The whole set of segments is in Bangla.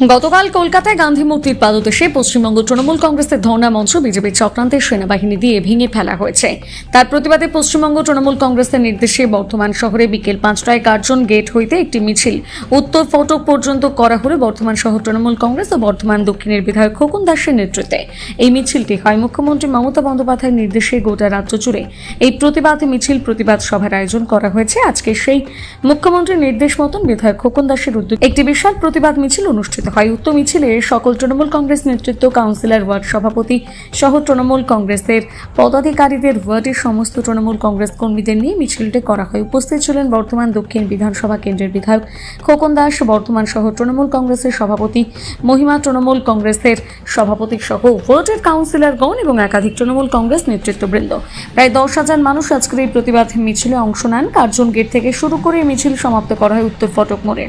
গতকাল কলকাতায় গান্ধী মূর্তির পাদদেশে পশ্চিমবঙ্গ তৃণমূল কংগ্রেসের ধর্ণা মঞ্চ, বিজেপির চক্রান্তের সেনাবাহিনী দিয়ে ভেঙে ফেলা হয়েছে। তার প্রতিবাদে পশ্চিমবঙ্গ তৃণমূল কংগ্রেসের নির্দেশে বর্ধমান শহরে বিকেল পাঁচটায় কার্জন গেট হইতে একটি মিছিল উত্তর ফটক পর্যন্ত করা হলে বর্ধমান শহর তৃণমূল কংগ্রেস ও বর্ধমান দক্ষিণের বিধায়ক খোকন দাসের নেতৃত্বে। এই মিছিলটি হয় মুখ্যমন্ত্রী মমতা বন্দ্যোপাধ্যায়ের নির্দেশে গোটা রাজ্য জুড়ে। এই প্রতিবাদ মিছিল প্রতিবাদ সভার আয়োজন করা হয়েছে। আজকে সেই মুখ্যমন্ত্রীর নির্দেশ মতন বিধায়ক খোকন দাসের উদ্যোগে একটি বিশাল প্রতিবাদ মিছিল অনুষ্ঠিত হয় উক্ত মিছিলে সকল তৃণমূল কংগ্রেস নেতৃত্ব কাউন্সিলর ওয়ার্ড সভাপতি সহ তৃণমূল কংগ্রেসের পদাধিকারীদের ওয়ার্ডের সমস্ত তৃণমূল কংগ্রেস কর্মীদের নিয়ে মিছিলটি করা হয় উপস্থিত ছিলেন বর্তমান দক্ষিণ বিধানসভা কেন্দ্রের বিধায়ক খোকন দাস, বর্তমান সহ তৃণমূল কংগ্রেসের সভাপতি মহিমা, তৃণমূল কংগ্রেসের সভাপতি সহ ওয়ার্ডের কাউন্সিলরগণ এবং একাধিক তৃণমূল কংগ্রেস নেতৃত্ববৃন্দ। প্রায় দশ হাজার মানুষ আজকের এই প্রতিবাদ মিছিলে অংশ নেন। কার্জন গেট থেকে শুরু করে মিছিল সমাপ্ত করা হয় উত্তর ফটক মোড়ে।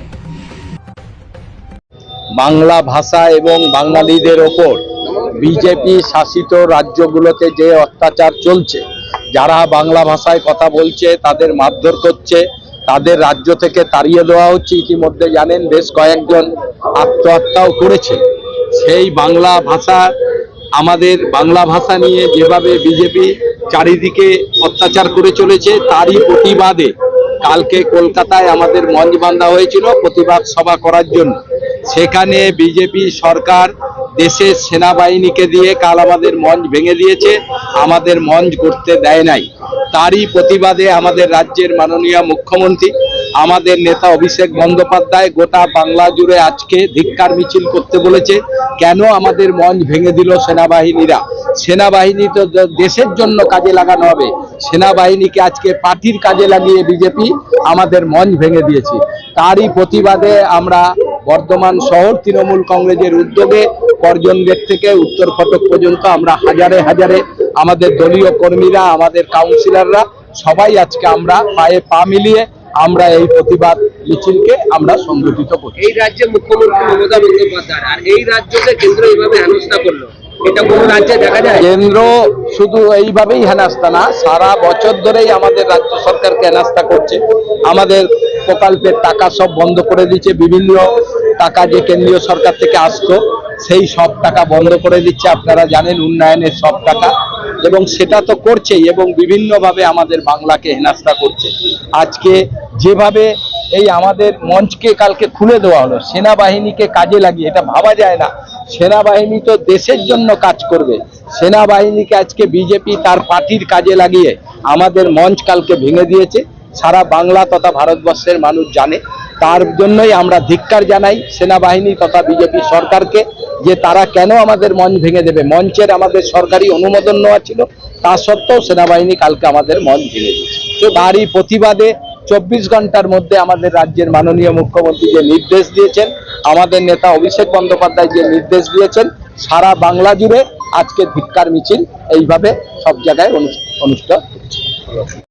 বাংলা ভাষা এবং বাঙালিদের ওপর বিজেপি শাসিত রাজ্যগুলোতে যে অত্যাচার চলছে, যারা বাংলা ভাষায় কথা বলছে, তাদের মারধর করছে, তাদের রাজ্য থেকে তাড়িয়ে দেওয়া হচ্ছে, ইতিমধ্যে জানেন বেশ কয়েকজন আত্মহত্যাও করেছে। সেই বাংলা ভাষা, আমাদের বাংলা ভাষা নিয়ে যেভাবে বিজেপি চারিদিকে অত্যাচার করে চলেছে, তারই প্রতিবাদে কালকে কলকাতায় আমাদের মঞ্চ বান্ধা হয়েছিল প্রতিবাদ সভা করার জন্য। সেখানে বিজেপি সরকার দেশের সেনাবাহিনীকে দিয়ে কাল আমাদের মঞ্চ ভেঙে দিয়েছে, আমাদের মঞ্চ করতে দেয় নাই। তারই প্রতিবাদে আমাদের রাজ্যের মাননীয় মুখ্যমন্ত্রী, আমাদের নেতা অভিষেক বন্দ্যোপাধ্যায় গোটা বাংলা জুড়ে আজকে ধিক্কার মিছিল করতে বলেছে, কেন আমাদের মঞ্চ ভেঙে দিল সেনাবাহিনীরা? সেনাবাহিনী তো দেশের জন্য কাজে লাগানো হবে। সেনাবাহিনীকে আজকে পার্টির কাজে লাগিয়ে বিজেপি আমাদের মঞ্চ ভেঙে দিয়েছে। তারই প্রতিবাদে আমরা বর্ধমান শহর তৃণমূল কংগ্রেসের উদ্যোগে করজন গেট থেকে উত্তর ফটক পর্যন্ত আমরা হাজারে হাজারে আমাদের দলীয় কর্মীরা আমাদের কাউন্সিলররা সবাই আজকে আমরা পায়ে পা মিলিয়ে আমরা এই প্রতিবাদ মিছিলকে আমরা সংগঠিত করছি। এই রাজ্যে মুখ্যমন্ত্রী মমতা বন্দ্যোপাধ্যায় আর এই রাজ্যকে কেন্দ্র এইভাবে হেনস্থা করল। এটা কোনো রাজ্যে দেখা যায়? কেন্দ্র শুধু এইভাবেই হেনাস্তা না সারা বছর ধরেই আমাদের রাজ্য সরকারকে হেনাস্তা করছে। আমাদের প্রকল্পের টাকা সব বন্ধ করে দিচ্ছে বিভিন্ন টাকা যে কেন্দ্রীয় সরকার থেকে আসতো, সেই সব টাকা বন্ধ করে দিচ্ছে। আপনারা জানেন উন্নয়নের সব টাকা। এবং সেটা তো করছেই এবং বিভিন্নভাবে আমাদের বাংলাকে হেনাস্তা করছে। আজকে যেভাবে এই আমাদের মঞ্চকে কালকে খুলে দেওয়া হলো, সেনাবাহিনীকে কাজে লাগিয়ে, এটা ভাবা যায় না। সেনাবাহিনী তো দেশের জন্য কাজ করবে। সেনাবাহিনীকে আজকে বিজেপি তার পার্টির কাজে লাগিয়ে আমাদের মঞ্চ কালকে ভেঙে দিয়েছে। সারা বাংলা তথা ভারতবর্ষের মানুষ জানে। তার জন্যই আমরা ধিক্কার জানাই সেনাবাহিনী তথা বিজেপি সরকারকে যে তারা কেন আমাদের মঞ্চ ভেঙে দেবে। মঞ্চের আমাদের সরকারি অনুমোদন নেওয়া ছিল, তা সত্ত্বেও সেনাবাহিনী কালকে আমাদের মঞ্চ ভেঙে দিয়েছে। তো তারই প্রতিবাদে চব্বিশ ঘণ্টার মধ্যে আমাদের রাজ্যের মাননীয় মুখ্যমন্ত্রী যে নির্দেশ দিয়েছেন, আমাদের নেতা অভিষেক বন্দ্যোপাধ্যায় যে নির্দেশ দিয়েছেন, সারা বাংলা জুড়ে আজকে ধিক্কার মিছিল এইভাবে সব জায়গায় অনু- অনুষ্ঠিত হচ্ছে।